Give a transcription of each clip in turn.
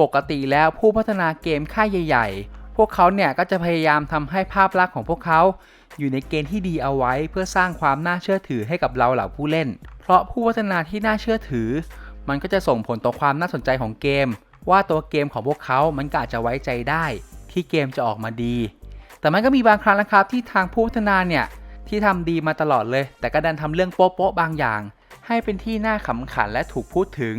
ปกติแล้วผู้พัฒนาเกมค่ายใหญ่ ๆ พวกเขาเนี่ยก็จะพยายามทำให้ภาพลักษณ์ของพวกเขา อยู่ในเกณฑ์ที่ดีเอาไว้เพื่อสร้างความน่าเชื่อถือให้กับเราเหล่าผู้เล่น เพราะผู้พัฒนาที่น่าเชื่อถือ มันก็จะส่งผลต่อความน่าสนใจของเกม ว่าตัวเกมของพวกเขา มันก็อาจจะไว้ใจได้ ที่เกมจะออกมาดี แต่มันก็มีบางครั้งนะครับที่ทางผู้พัฒนาเนี่ยที่ทำดีมาตลอดเลย แต่ก็ดันทำเรื่องโป๊ะๆบางอย่าง ให้เป็นที่น่าขำขันและถูกพูดถึง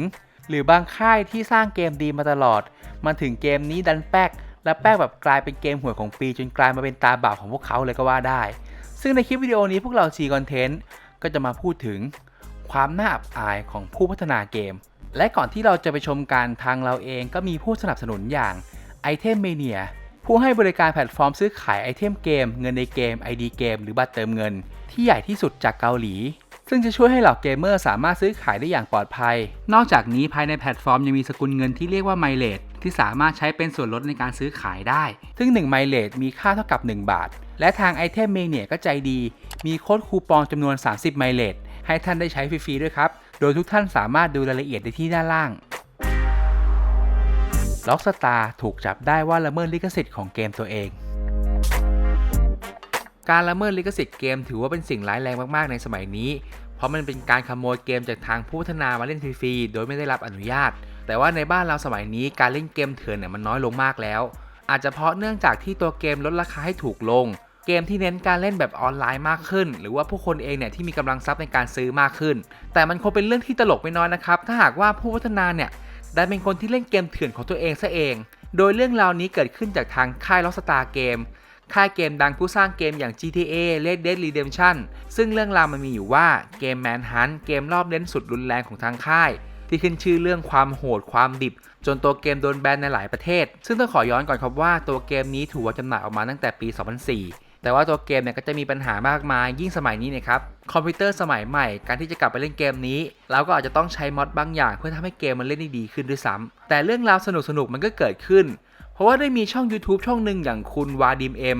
หรือบางค่ายที่สร้างเกมดีมาตลอดมาถึงเกมนี้ดันแป๊ก และแป๊กแบบกลายเป็นเกมห่วยของปี จนกลายมาเป็นตาบาปของพวกเขาเลยก็ว่าได้ ซึ่งในคลิปวิดีโอนี้พวกเรา G Content ก็จะมาพูดถึงความน่าอับอายของผู้พัฒนาเกม และก่อนที่เราจะไปชมการทางเราเองก็มีผู้สนับสนุนอย่าง Item Mania ผู้ให้บริการแพลตฟอร์มซื้อขายไอเทมเกม เงินในเกม ID เกม หรือบัตรเติมเงิน ที่ใหญ่ที่สุดจากเกาหลี ซึ่งจะช่วยให้เหล่าเกมเมอร์สามารถซื้อขายได้อย่างปลอดภัย นอกจากนี้ภายในแพลตฟอร์มยังมีสกุลเงินที่เรียกว่าไมเลดที่สามารถใช้เป็นส่วนลดในการซื้อขายได้ ซึ่ง1ไมเลดมีค่าเท่ากับ 1 บาท และทางไอเทมเมเนียก็ใจดี มีโค้ดคูปองจำนวน 30 ไมเลดให้ท่านได้ใช้ฟรีๆด้วยครับ โดยทุกท่านสามารถดูรายละเอียดได้ที่ด้านล่างล็อกสตาร์ถูกจับได้ว่าละเมิดลิขสิทธิ์ของเกมตัวเอง การละเมิดลิขสิทธิ์เกมถือว่าเป็นสิ่งร้ายแรงมากๆในสมัยนี้ เพราะมันเป็นการขโมยเกมจากทางผู้พัฒนามาเล่นฟรีๆ โดยไม่ได้รับอนุญาต แต่ว่าในบ้านเราสมัยนี้การเล่นเกมเถื่อนเนี่ยมันน้อยลงมากแล้ว อาจจะเพราะเนื่องจากที่ตัวเกมลดราคาให้ถูกลง เกมที่เน้นการเล่นแบบออนไลน์มากขึ้น หรือว่าผู้คนเองเนี่ยที่มีกำลังทรัพย์ในการซื้อมากขึ้น แต่มันคงเป็นเรื่องที่ตลกไม่น้อยนะครับ ถ้าหากว่าผู้พัฒนาเนี่ยได้เป็นคนที่เล่นเกมเถื่อนของตัวเองซะเอง โดยเรื่องราวนี้เกิดขึ้นจากทางค่าย Rockstar Game ค่ายเกมดังผู้สร้างเกมอย่าง GTA Red Dead Redemption ซึ่งเรื่องราวมันมีอยู่ว่าเกม Manhunt เกมรอบเล่นสุดรุนแรงของทางค่าย ที่ขึ้นชื่อเรื่องความโหดความดิบ จนตัวเกมโดนแบนในหลายประเทศ ซึ่งต้องขอย้อนก่อนครับว่าตัวเกมนี้ถูกวางจำหน่ายออกมาตั้งแต่ปี 2004แต่ว่าตัวเกมเนี่ยก็จะมีปัญหามากมายยิ่งสมัยนี้นะครับคอมพิวเตอร์สมัยใหม่ การที่จะกลับไปเล่นเกมนี้ เราก็อาจจะต้องใช้มอดบางอย่างเพื่อทำให้เกมมันเล่นได้ดีขึ้นด้วยซ้ำแต่เรื่องราวสนุกๆมันก็เกิดขึ้น เพราะว่าได้มีช่อง YouTube ช่องหนึ่งอย่างคุณวาดิมเอ็ม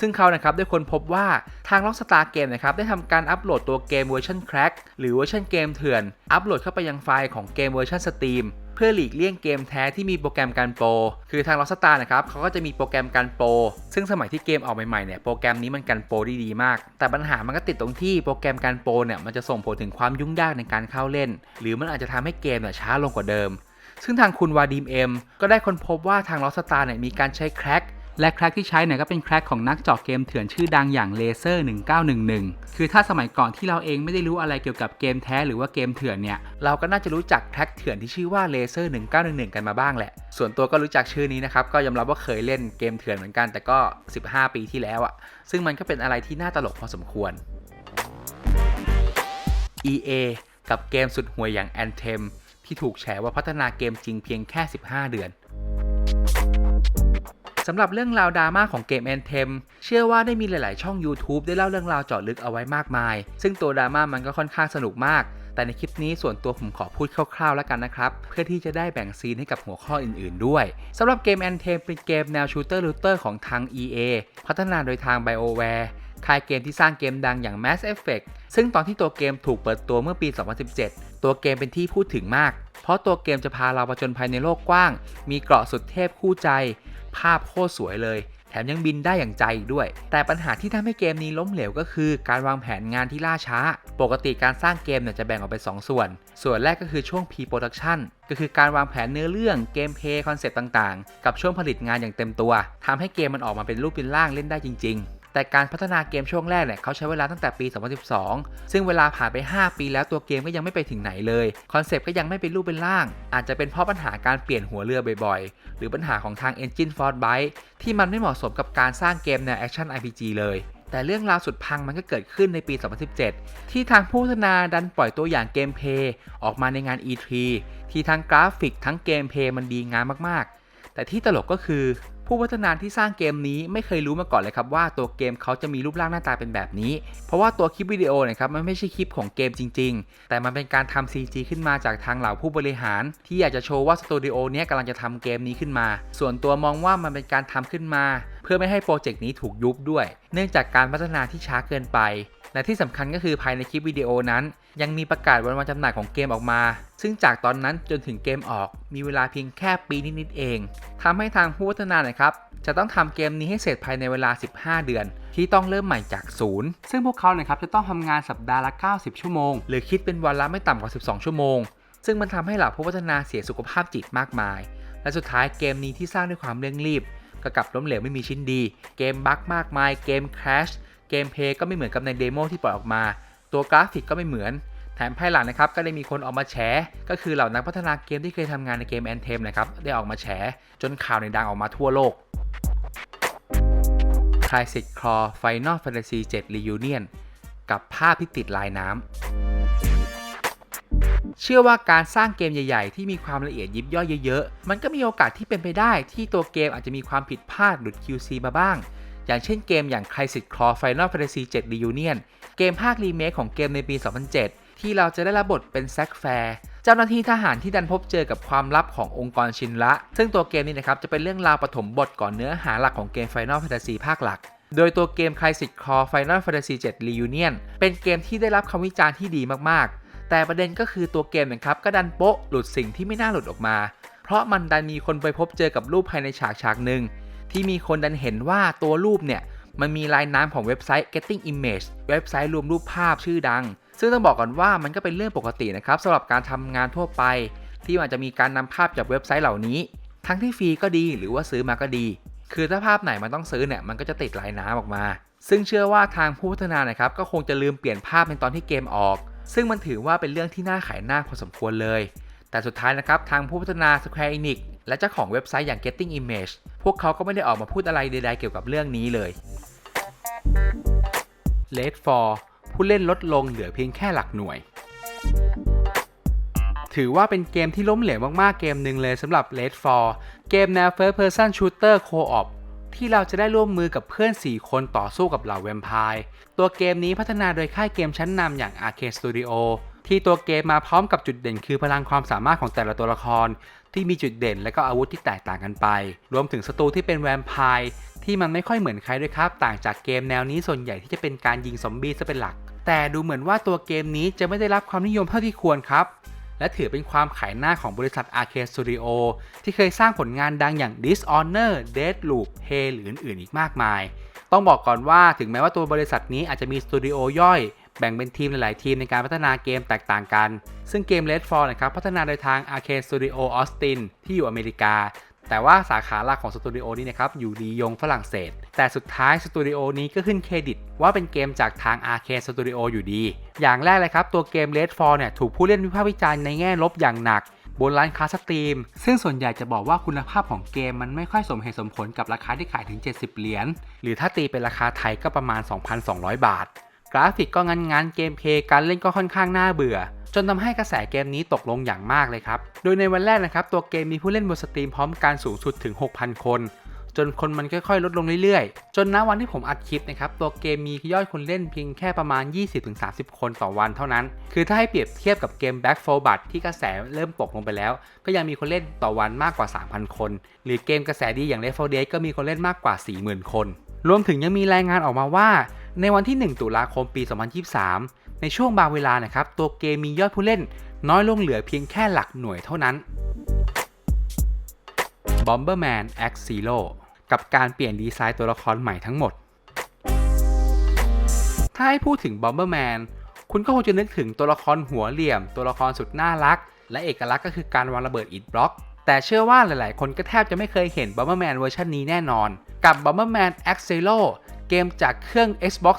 ซึ่งเขานะครับได้ค้นพบว่าทาง Rockstar Game นะครับได้ทำการอัปโหลดตัวเกมเวอร์ชัน Crack หรือเวอร์ชันเกมเถื่อน อัปโหลดเข้าไปยังไฟล์ของเกมเวอร์ชัน Steam เพื่อหลีกเลี่ยงเกมแท้ที่มีโปรแกรมการโปร คือทาง Rockstar นะครับเขาก็จะมีโปรแกรมการโปร ซึ่งสมัยที่เกมออกใหม่ๆเนี่ยโปรแกรมนี้มันกันโปรได้ดีมาก แต่ปัญหามันก็ติดตรงที่โปรแกรมการโปรเนี่ยมันจะส่งผลถึงความยุ่งยากในการเข้าเล่น หรือมันอาจจะทำให้เกมเนี่ยช้าลงกว่าเดิม ซึ่งทางคุณวาดิมเอ็มก็ได้ค้นพบว่าทาง Rockstar เนี่ยมีการใช้แคร็กและแคร็กที่ใช้เนี่ยก็เป็นแคร็กของนักเจาะเกมเถื่อนชื่อดังอย่าง Laser 1911 คือถ้าสมัยก่อนที่เราเองไม่ได้รู้อะไรเกี่ยวกับเกมแท้หรือว่าเกมเถื่อนเนี่ย เราก็น่าจะรู้จักแคร็กเถื่อนที่ชื่อว่า Laser 1911 กันมาบ้างแหละ ส่วนตัวก็รู้จักชื่อนี้นะครับ ก็ยอมรับว่าเคยเล่นเกมเถื่อนเหมือนกัน แต่ก็ 15 ปีที่แล้วอะซึ่งมันก็เป็นอะไรที่น่าตลกพอสมควร EA กับเกมสุดห่วยอย่าง Anthem ที่ถูกแฉว่าพัฒนาเกมจริงเพียงแค่ 15 เดือนสำหรับเรื่องราวดราม่าของเกม Anthem เชื่อว่าได้มีหลาย ๆ ช่อง YouTube ได้เล่าเรื่องราวเจาะลึกเอาไว้มากมาย ซึ่งตัวดราม่ามันก็ค่อนข้างสนุกมาก แต่ในคลิปนี้ส่วนตัวผมขอพูดคร่าว ๆ แล้วกันนะครับ เพื่อที่จะได้แบ่งซีนให้กับหัวข้ออื่น ๆ ด้วยสำหรับเกม Anthem เป็นเกมแนวชูเตอร์ลูเตอร์ของทาง EA พัฒนาโดยทาง BioWare ค่ายเกมที่สร้างเกมดังอย่าง Mass Effect ซึ่งตอนที่ตัวเกมถูกเปิดตัวเมื่อปี 2017 ตัวเกมเป็นที่พูดถึงมาก เพราะตัวเกมจะพาเราประจนภัยในโลกกว้าง มีเกราะสุดเทพคู่ใจ ภาพโคตรสวยเลย แถมยังบินได้อย่างใจอีกด้วย แต่ปัญหาที่ทำให้เกมนี้ล้มเหลวก็คือ การวางแผนงานที่ล่าช้า ปกติการสร้างเกมเนี่ยจะแบ่งออกเป็น2ส่วน ส่วนแรกก็คือช่วง pre-production ก็คือการวางแผนเนื้อเรื่องเกมเพย์คอนเซปต์ต่างๆ กับช่วงผลิตงานอย่างเต็มตัวทำให้เกมมันออกมาเป็นรูปเป็นร่างเล่นได้จริง ๆ แต่การพัฒนาเกมช่วงแรกเนี่ยเขาใช้เวลาตั้งแต่ปี 2012 ซึ่งเวลาผ่านไป 5 ปีแล้วตัวเกมก็ยังไม่ไปถึงไหนเลยคอนเซปต์ก็ยังไม่เป็นรูปเป็นร่าง อาจจะเป็นเพราะปัญหาการเปลี่ยนหัวเรือบ่อยๆ หรือปัญหาของทาง Engine Force Byte ที่มันไม่เหมาะสมกับการสร้างเกมแนว Action RPG เลยแต่เรื่องราวสุดพังมันก็เกิดขึ้นในปี 2017 ที่ทางผู้พัฒนาดันปล่อยตัวอย่างเกมเพย์ออกมาในงาน E3 ที่ทั้งกราฟิกทั้งเกมเพย์มันดีงามมากๆ แต่ที่ตลกก็คือ ผู้พัฒนาที่สร้างเกมนี้ไม่เคยรู้มาก่อนเลยครับว่าตัวเกมเขาจะมีรูปร่างหน้าตาเป็นแบบนี้ เพราะว่าตัวคลิปวิดีโอนะครับมันไม่ใช่คลิปของเกมจริง ๆ แต่มันเป็นการทำ CG ขึ้นมาจากทางเหล่าผู้บริหาร ที่อยากจะโชว์ว่าสตูดิโอเนี้ยกำลังจะทำเกมนี้ขึ้นมา ส่วนตัวมองว่ามันเป็นการทำขึ้นมา เพื่อไม่ให้โปรเจกต์นี้ถูกยุบด้วย เนื่องจากการพัฒนาที่ช้าเกินไป และที่สำคัญก็คือภายในคลิปวิดีโอนั้น ยังมีประกาศวันวันจำหน่ายของเกมออกมา ซึ่งจากตอนนั้นจนถึงเกมออกมีเวลาเพียงแค่ปีนิดๆเองทำให้ทางผู้พัฒนานะครับจะต้องทำเกมนี้ให้เสร็จภายในเวลา 15 เดือน ที่ต้องเริ่มใหม่จากศูนย์ซึ่งพวกเขานะครับจะต้องทำงานสัปดาห์ละ 90 ชั่วโมง หรือคิดเป็นวันละไม่ต่ำกว่า 12 ชั่วโมง ซึ่งมันทำให้เหล่าผู้พัฒนาเสียสุขภาพจิตมากมาย และสุดท้ายเกมนี้ที่สร้างด้วยความเร่งรีบก็กลับล้มเหลวไม่มีชิ้นดี เกมบั๊กมากมาย เกมคราชเกมเพย์ก็ไม่เหมือนกับในเดโมที่ปล่อยออกมา ตัวกราฟิกก็ไม่เหมือน แถมภายหลังนะครับก็ได้มีคนออกมาแฉก็คือเหล่านักพัฒนาเกมที่เคยทำงานในเกมแอนเทมนะครับได้ออกมาแฉจนข่าวในดังออกมาทั่วโลก Crisis Core Final Fantasy 7 Reunion กับภาพที่ติดลายน้ำ เชื่อว่าการสร้างเกมใหญ่ ๆ ที่มีความละเอียดยิบย่อยเยอะ ๆ มันก็มีโอกาสที่เป็นไปได้ที่ตัวเกมอาจจะมีความผิดพลาดหลุด QC มาบ้าง อย่างเช่นเกมอย่าง Crisis Core Final Fantasy 7 Reunion เกมภาครีเมคของเกมในปี 2007 ที่เราจะได้รับบทเป็นแซกแฟร์เจ้าหน้าที่ทหารที่ดันพบเจอกับความลับขององค์กรชินละ ซึ่งตัวเกมนี้นะครับจะเป็นเรื่องราวปฐมบทก่อนเนื้อหาหลักของเกม Final Fantasy ภาคหลัก โดยตัวเกม Crisis Core Final Fantasy 7 Reunion เป็นเกมที่ได้รับคำวิจารณ์ที่ดีมากๆ แต่ประเด็นก็คือตัวเกมนะครับก็ดันโป๊ะหลุดสิ่งที่ไม่น่าหลุดออกมา เพราะมันดันมีคนไปพบเจอกับรูปภายในฉากฉากหนึ่ง ที่มีคนดันเห็นว่าตัวรูปเนี่ยมันมีลายน้ำของเว็บไซต์ Getting Image เว็บไซต์รวมรูปภาพชื่อดัง ซึ่งต้องบอกก่อนว่ามันก็เป็นเรื่องปกตินะครับสำหรับการทำงานทั่วไป ที่มันจะมีการนำภาพจากเว็บไซต์เหล่านี้ ทั้งที่ฟรีก็ดีหรือว่าซื้อมาก็ดี คือถ้าภาพไหนมันต้องซื้อเนี่ยมันก็จะติดลายน้ำออกมา ซึ่งเชื่อว่าทางผู้พัฒนานะครับก็คงจะลืมเปลี่ยนภาพในตอนที่เกมออก ซึ่งมันถือว่าเป็นเรื่องที่น่าขายหน้าพอสมควรเลย แต่สุดท้ายนะครับทางผู้พัฒนา Square Enix และเจ้าของเว็บไซต์อย่าง Getting Image พวกเขาก็ไม่ได้ออกมาพูดอะไรใดๆเกี่ยวกับเรื่องนี้เลย l e d f o r ผู้เล่นลดลงเหลือเพียงแค่หลักหน่วย ถือว่าเป็นเกมที่ล้มเหลวมากๆเกมหนึ่งเลยสำหรับ Red 4เกมแนว First Person Shooter Co-op ที่เราจะได้ร่วมมือกับเพื่อน 4 คนต่อสู้กับเหล่าแวมไพร์ ตัวเกมนี้พัฒนาโดยค่ายเกมชั้นนำอย่าง Arcade Studio ที่ตัวเกมมาพร้อมกับจุดเด่นคือพลังความสามารถของแต่ละตัวละคร ที่มีจุดเด่นและก็อาวุธที่แตกต่างกันไป รวมถึงศัตรูที่เป็นแวมไพร์ที่มันไม่ค่อยเหมือนใครด้วยครับ ต่างจากเกมแนวนี้ส่วนใหญ่ที่จะเป็นการยิงซอมบี้ซะเป็นหลัก แต่ดูเหมือนว่าตัวเกมนี้จะไม่ได้รับความนิยมเท่าที่ควรครับ และถือเป็นความขายหน้าของบริษัท Arcade Studio ที่เคยสร้างผลงานดังอย่าง Dishonor, Deathloop, Hay หรืออื่นๆอีกมากมาย ต้องบอกก่อนว่าถึงแม้ว่าตัวบริษัทนี้อาจจะมีสตูดิโอย่อย แบ่งเป็นทีมหลาย ๆ ทีมในการพัฒนาเกมแตกต่างกัน ซึ่งเกม Redfall นะครับพัฒนาโดยทาง Arcade Studio Austin ที่อยู่อเมริกา แต่ว่าสาขาหลักของสตูดิโอนี้นะครับอยู่ลียงฝรั่งเศส แต่สุดท้ายสตูดิโอนี้ก็ขึ้นเครดิต ว่าเป็นเกมจากทาง Arcade Studio อยู่ดี อย่างแรกเลยครับตัวเกม Redfall เนี่ยถูกผู้เล่นวิพากษ์วิจารณ์ในแง่ลบอย่างหนักบนร้านค้าสตรีม ซึ่งส่วนใหญ่จะบอกว่าคุณภาพของเกมมันไม่ค่อยสมเหตุสมผลกับราคาที่ขายถึง 70 เหรียญ หรือถ้าตีเป็นราคาไทยก็ประมาณ 2,200 บาท กราฟิกก็งันๆเกมเพลย์การเล่นก็ค่อนข้างน่าเบื่อ จนทำให้กระแสเกมนี้ตกลงอย่างมากเลยครับ โดยในวันแรกนะครับ ตัวเกมมีผู้เล่นบนสตรีมพร้อมกันสูงสุดถึง 6,000 คน จนคนมันค่อยๆ ลดลงเรื่อยๆ จนณวันที่ผมอัดคลิปนะครับ ตัวเกมมียอดคนเล่นเพียงแค่ประมาณ 20-30 คนต่อวันเท่านั้น คือถ้าให้เปรียบเทียบกับเกม Back 4 Blood ที่กระแสเริ่มตกลงไปแล้ว ก็ยังมีคนเล่นต่อวันมากกว่า 3,000 คน หรือเกมกระแสดีอย่าง Left 4 Dead ก็มีคนเล่นมากกว่า 40,000 คน รวมถึงยังมีรายงานออกมาว่า ในวันที่ 1 ตุลาคมปี 2023 ในช่วงบางเวลานะครับตัวเกมมียอดผู้เล่น น้อยลงเหลือเพียงแค่หลักหน่วยเท่านั้น Bomberman X Zero กับการเปลี่ยนดีไซน์ตัวละครใหม่ทั้งหมด ถ้าให้พูดถึง Bomberman คุณก็คงจะนึกถึงตัวละครหัวเหลี่ยม ตัวละครสุดน่ารัก และเอกลักษณ์ก็คือการวางระเบิดอิฐบล็อก แต่เชื่อว่าหลายๆ คนก็แทบจะไม่เคยเห็น Bomberman เวอร์ชันนี้แน่นอน กับ Bomberman X Zero เกมจากเครื่อง Xbox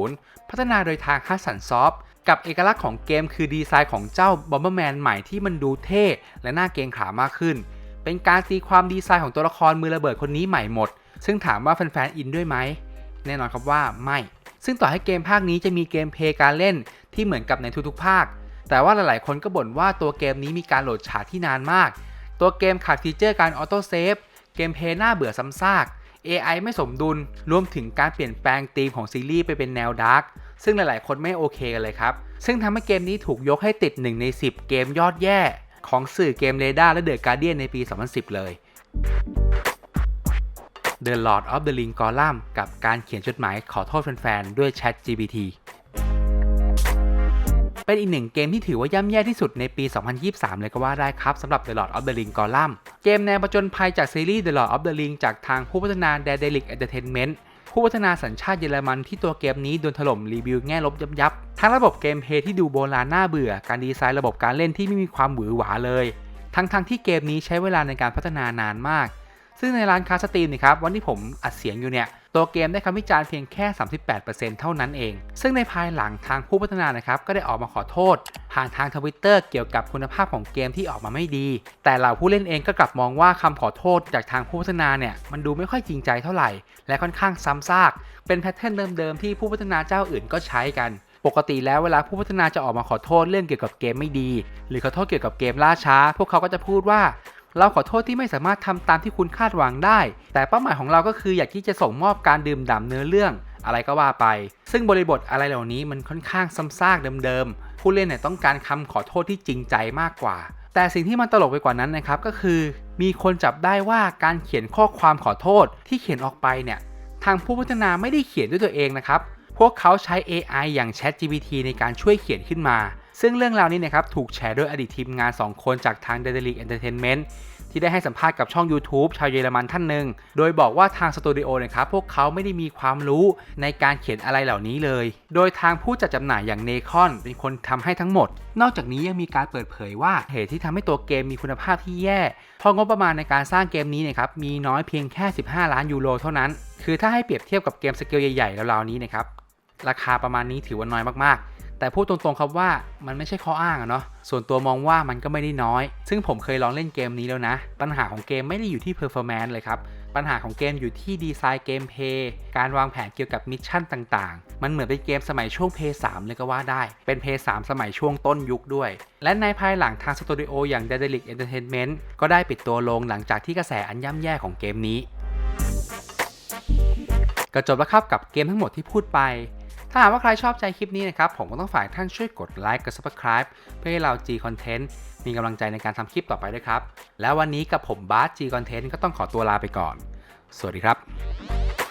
360 พัฒนาโดยทาง Hudson Soft กับเอกลักษณ์ของเกมคือดีไซน์ของเจ้า Bomberman ใหม่ที่มันดูเท่และน่าเกรงขามากขึ้น เป็นการตีความดีไซน์ของตัวละครมือระเบิดคนนี้ใหม่หมด ซึ่งถามว่าแฟนๆอินด้วยไหม แน่นอนครับว่าไม่ ซึ่งต่อให้เกมภาคนี้จะมีเกมเพลย์การเล่นที่เหมือนกับในทุกๆภาค แต่ว่าหลายๆ คนก็บ่นว่าตัวเกมนี้มีการโหลดฉากที่นานมาก ตัวเกมขาดฟีเจอร์การออโต้เซฟ เกมเพลย์น่าเบื่อซ้ำซาก AI ไม่สมดุล รวมถึงการเปลี่ยนแปลงธีมของซีรีส์ไปเป็นแนวดาร์ก ซึ่งหลายๆ คนไม่โอเคกันเลยครับ ซึ่งทำให้เกมนี้ถูกยกให้ติด 1 ใน 10 เกมยอดแย่ ของสื่อเกมเรดาร์และเดอะการเดียนในปี 2010 เลย The Lord of the Ring Column กับการเขียนจดหมายขอโทษแฟนๆ ด้วย Chat GPT เป็นอีกหนึ่งเกมที่ถือว่าย่ำแย่ที่สุดในปี 2023 เลยก็ว่าได้ครับสำหรับ The Lord of the Ring Gollum เกมแนวผจญภัยจากซีรีส์ The Lord of the Ring จากทางผู้พัฒนา Daedalic Entertainment ผู้พัฒนาสัญชาติเยอรมันที่ตัวเกมนี้โดนถล่มรีวิวแง่ลบยับยับทั้งระบบเกมเพลย์ที่ดูโบราณน่าเบื่อ การดีไซน์ระบบการเล่นที่ไม่มีความหวือหวาเลย ทั้งๆทที่เกมนี้ใช้เวลาในการพัฒนานานมาก ซึ่งในร้านค้าสตรีมนี่ครับวันที่ผมอัดเสียงอยู่เนี่ยตัวเกมได้คำวิจารณ์เพียงแค่ 38%เท่านั้นเอง ซึ่งในภายหลังทางผู้พัฒนานะครับก็ได้ออกมาขอโทษผ่านทางทวิตเตอร์เกี่ยวกับคุณภาพของเกมที่ออกมาไม่ดี แต่เหล่าผู้เล่นเองก็กลับมองว่าคำขอโทษจากทางผู้พัฒนาเนี่ยมันดูไม่ค่อยจริงใจเท่าไหร่ และค่อนข้างซ้ำซาก เป็นแพทเทิร์นเดิมๆที่ผู้พัฒนาเจ้าอื่นก็ใช้กันปกติแล้วเวลาผู้พัฒนาจะออกมาขอโทษเรื่องเกี่ยวกับเกมไม่ดี หรือขอโทษเกี่ยวกับเกมล่าช้า พวกเขาก็จะพูดว่า เราขอโทษที่ไม่สามารถทำตามที่คุณคาดหวังได้ แต่เป้าหมายของเราก็คืออยากที่จะส่งมอบการดื่มด่ำเนื้อเรื่อง อะไรก็ว่าไป ซึ่งบริบทอะไรเหล่านี้มันค่อนข้างซ้ำซากเดิมๆ ผู้เล่นเนี่ยต้องการคำขอโทษที่จริงใจมากกว่า แต่สิ่งที่มันตลกไปกว่านั้นนะครับก็คือ มีคนจับได้ว่าการเขียนข้อความขอโทษที่เขียนออกไปเนี่ยทางผู้พัฒนาไม่ได้เขียนด้วยตัวเองนะครับ พวกเขาใช้ AI อย่าง ChatGPT ในการช่วยเขียนขึ้นมา ซึ่งเรื่องราวนี้นะครับถูกแชร์โดยอดีตทีมงาน 2 คนจากทาง d e d l i c Entertainment ที่ได้ให้สัมภาษณ์กับช่อง YouTube ชาวเยอรมันท่านหนึ่ง โดยบอกว่าทางสตูดิโอนะครับพวกเขาไม่ได้มีความรู้ในการเขียนอะไรเหล่านี้เลย โดยทางผู้จัดจำหน่ายอย่างเนคอนเป็นคนทำให้ทั้งหมด นอกจากนี้ยังมีการเปิดเผยว่าเหตุที่ทำให้ตัวเกมมีคุณภาพที่แย่เพราะงบประมาณในการสร้างเกมนี้นะครับมีน้อยเพียงแค่ 15 ล้านยูโรเท่านั้น คือถ้าให้เปรียบเทียบกับเกมสเกลใหญ่ๆราวๆนี้นะครับราคาประมาณนี้ถือว่าน้อยมากๆ แต่พูดตรงๆครับว่ามันไม่ใช่ข้ออ้างอะเนาะส่วนตัวมองว่ามันก็ไม่ได้น้อย ซึ่งผมเคยลองเล่นเกมนี้แล้วนะ ปัญหาของเกมไม่ได้อยู่ที่ performance เลยครับ ปัญหาของเกมอยู่ที่ดีไซน์เกมเพย์การวางแผนเกี่ยวกับมิชชั่นต่างๆ มันเหมือนเป็นเกมสมัยช่วงเพย์3เลยก็ว่าได้ เป็นเพย์3สมัยช่วงต้นยุคด้วย และในภายหลังทางสตูดิโออย่าง d e d e l i c Entertainment ก็ได้ปิดตัวลงหลังจากที่กระแสอันย่ำแย่ของเกมนี้ก็จบแล้วครับกับเกมทั้งหมดที่พูดไป ถ้าหากว่าใครชอบใจคลิปนี้นะครับ ผมก็ต้องฝากท่านช่วยกดไลค์กด Subscribe เพื่อให้เรา G Content มีกำลังใจในการทำคลิปต่อไปด้วยครับ แล้ววันนี้กับผมบาส G Content ก็ต้องขอตัวลาไปก่อน สวัสดีครับ